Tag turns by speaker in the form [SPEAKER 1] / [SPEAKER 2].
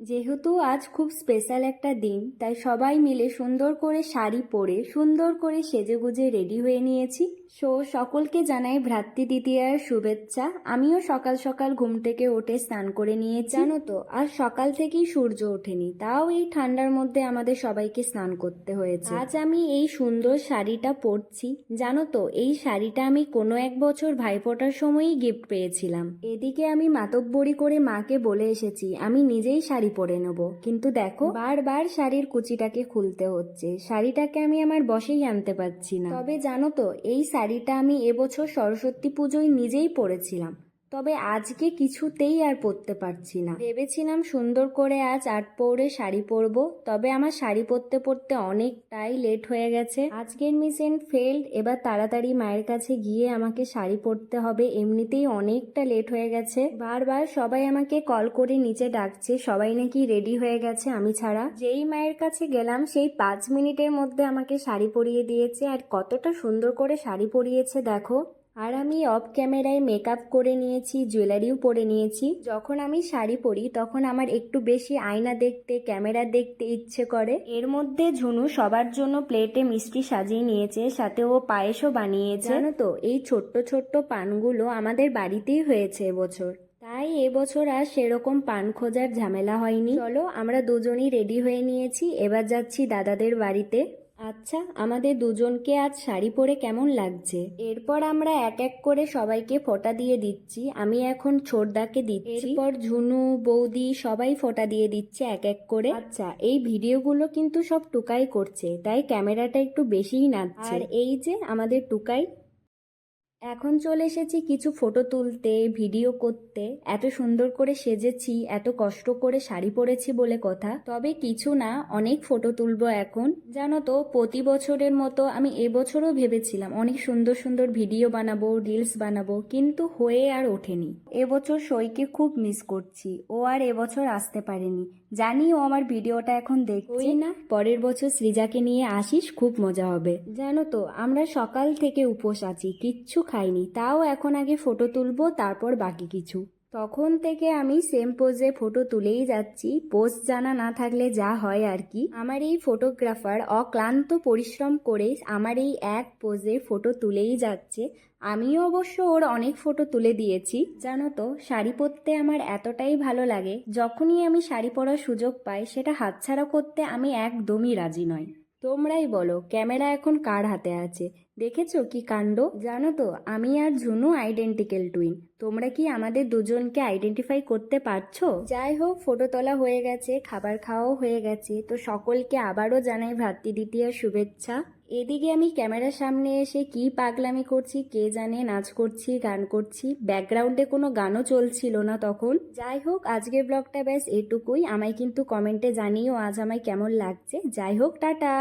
[SPEAKER 1] যেহেতু আজ খুব স্পেশাল একটা দিন, তাই সবাই মিলে সুন্দর করে শাড়ি পরে, সুন্দর করে সেজেগুজে রেডি হয়ে নিয়েছি। সো সকলকে জানাই ভ্রাতৃ দ্বিতীয়ার শুভেচ্ছা। আমিও সকাল সকাল ঘুম থেকে উঠে স্নান করে নিয়ে জানো তো, আর সকাল থেকেই সূর্য ওঠেনি, তাও এই ঠান্ডার মধ্যে আমাদের সবাইকে স্নান করতে হয়েছে। আজ আমি এই সুন্দর শাড়িটা পরছি। জানো তো, এই শাড়িটা আমি কোনো এক বছর ভাইফোঁটার সময়ই গিফট পেয়েছিলাম। এদিকে আমি মাতব্বরি করে মাকে বলে এসেছি, আমি নিজেই শাড়ি পরে নেব। কিন্তু দেখো বারবার শাড়ির কুচিটাকে খুলতে হচ্ছে। শাড়িটাকে আমি আমার বসেই আনতে পারছি না। তবে জানো তো এই শাড়িটা আমি এবছর সরস্বতী পুজোয় নিজেই পরেছিলাম। তবে আজকে কিছুতেই আর পরতে পারছি না। ভেবেছিলাম সুন্দর করে আজ আট পৌরে শাড়ি পরবো, তবে আমার শাড়ি পরতে পরতে অনেকটাই লেট হয়ে গেছে। আজকের মিশন ফেল্ড এবার তাড়াতাড়ি মায়ের কাছে গিয়ে আমাকে শাড়ি পরতে হবে, এমনিতেই অনেকটা লেট হয়ে গেছে। বারবার সবাই আমাকে কল করে নিচে ডাকছে, সবাই নাকি রেডি হয়ে গেছে আমি ছাড়া। যেই মায়ের কাছে গেলাম, সেই পাঁচ মিনিটের মধ্যে আমাকে শাড়ি পরিয়ে দিয়েছে, আর কতটা সুন্দর করে শাড়ি পরিয়েছে, দেখো। আর আমি অফ ক্যামেরায় মেকআপ করে নিয়েছি জুয়েলারিও পরে নিয়েছি। যখন আমি শাড়ি পরি, তখন আমার একটু বেশি আয়না দেখতে ক্যামেরা দেখতে ইচ্ছে করে। এর মধ্যে ঝুনু সবার জন্য প্লেটে মিষ্টি সাজিয়ে নিয়েছে, সাথে ও পায়েসও বানিয়েছে। জানো তো, এই ছোট্ট ছোট্ট পানগুলো আমাদের বাড়িতেই হয়েছে এবছর তাই এবছর আর সেরকম পান খোঁজার ঝামেলা হয়নি। চলো, আমরা দুজনই রেডি হয়ে নিয়েছি, এবার যাচ্ছি দাদাদের বাড়িতে। আচ্ছা আমাদের দুজনকে আজ শাড়ি পরে কেমন লাগছে? এরপর আমরা এক এক করে সবাইকে ফোঁটা দিয়ে দিচ্ছি। আমি এখন ছোটদাকে দিচ্ছি। এরপর ঝুনু, বৌদি সবাই ফোঁটা দিয়ে দিচ্ছে এক এক করে। আচ্ছা এই ভিডিওগুলো কিন্তু সব টুকাই করছে, তাই ক্যামেরাটা একটু বেশিই নাচছে আর এই যে আমাদের টুকাই এখন চলে এসেছি কিছু ফটো তুলতে ভিডিও করতে। এত সুন্দর করে সেজেছি, এত কষ্ট করে শাড়ি পরেছি বলে কথা। তবে কিছু না, অনেক ফটো তুলবো এখন। জানো তো, প্রতি বছরের মতো আমি এবছরও ভেবেছিলাম অনেক সুন্দর সুন্দর ভিডিও বানাবো রিলস বানাবো, কিন্তু হয়ে আর ওঠেনি। এবছর সইকে খুব মিস করছি। ও আর এবছর আসতে পারেনি। জানি ও আমার ভিডিওটা এখন দেখছি না। পরের বছর সৃজাকে নিয়ে আসিস খুব মজা হবে। জানো তো আমরা সকাল থেকে উপোস আছি কিচ্ছু খাইনি। তাও এখন আগে ফটো তুলবো তারপর বাকি কিছু। তখন থেকে আমি সেম পোজে ফটো তুলেই যাচ্ছি। পোজ জানা না থাকলে যা হয় আর কি। আমার এই ফটোগ্রাফার অক্লান্ত পরিশ্রম করে আমার এই এক পোজে ফটো তুলেই যাচ্ছে। আমিও অবশ্য ওর অনেক ফটো তুলে দিয়েছি। জানো তো, শাড়ি পরতে আমার এতটাই ভালো লাগে। যখনই আমি শাড়ি পরার সুযোগ পাই, সেটা হাতছাড়া করতে আমি একদমই রাজি নয় তোমরাই বলো, ক্যামেরা এখন কার হাতে আছে? দেখেছ কি কাণ্ড? জানো তো, আমি আর ঝুনু আইডেন্টিক্যাল টুইন তোমরা কি আমাদের দুজনকে আইডেন্টিফাই করতে পারছ? যাই হোক ফটো তোলা হয়ে গেছে, খাবার খাওয়াও হয়ে গেছে, তো সকলকে আবারও জানাই ভ্রাতৃ দ্বিতীয় শুভেচ্ছা। এদিকে আমি ক্যামেরার সামনে এসে কি পাগলামি করছি, কে জানে নাচ করছি, গান করছি ব্যাকগ্রাউন্ডে কোনো গানও চলছিল না তখন। যাই হোক, আজকের ব্লগটা ব্যাস এটুকুই। আমায় কিন্তু কমেন্টে জানিও আজ আমায় কেমন লাগছে। যাই হোক, টাটা!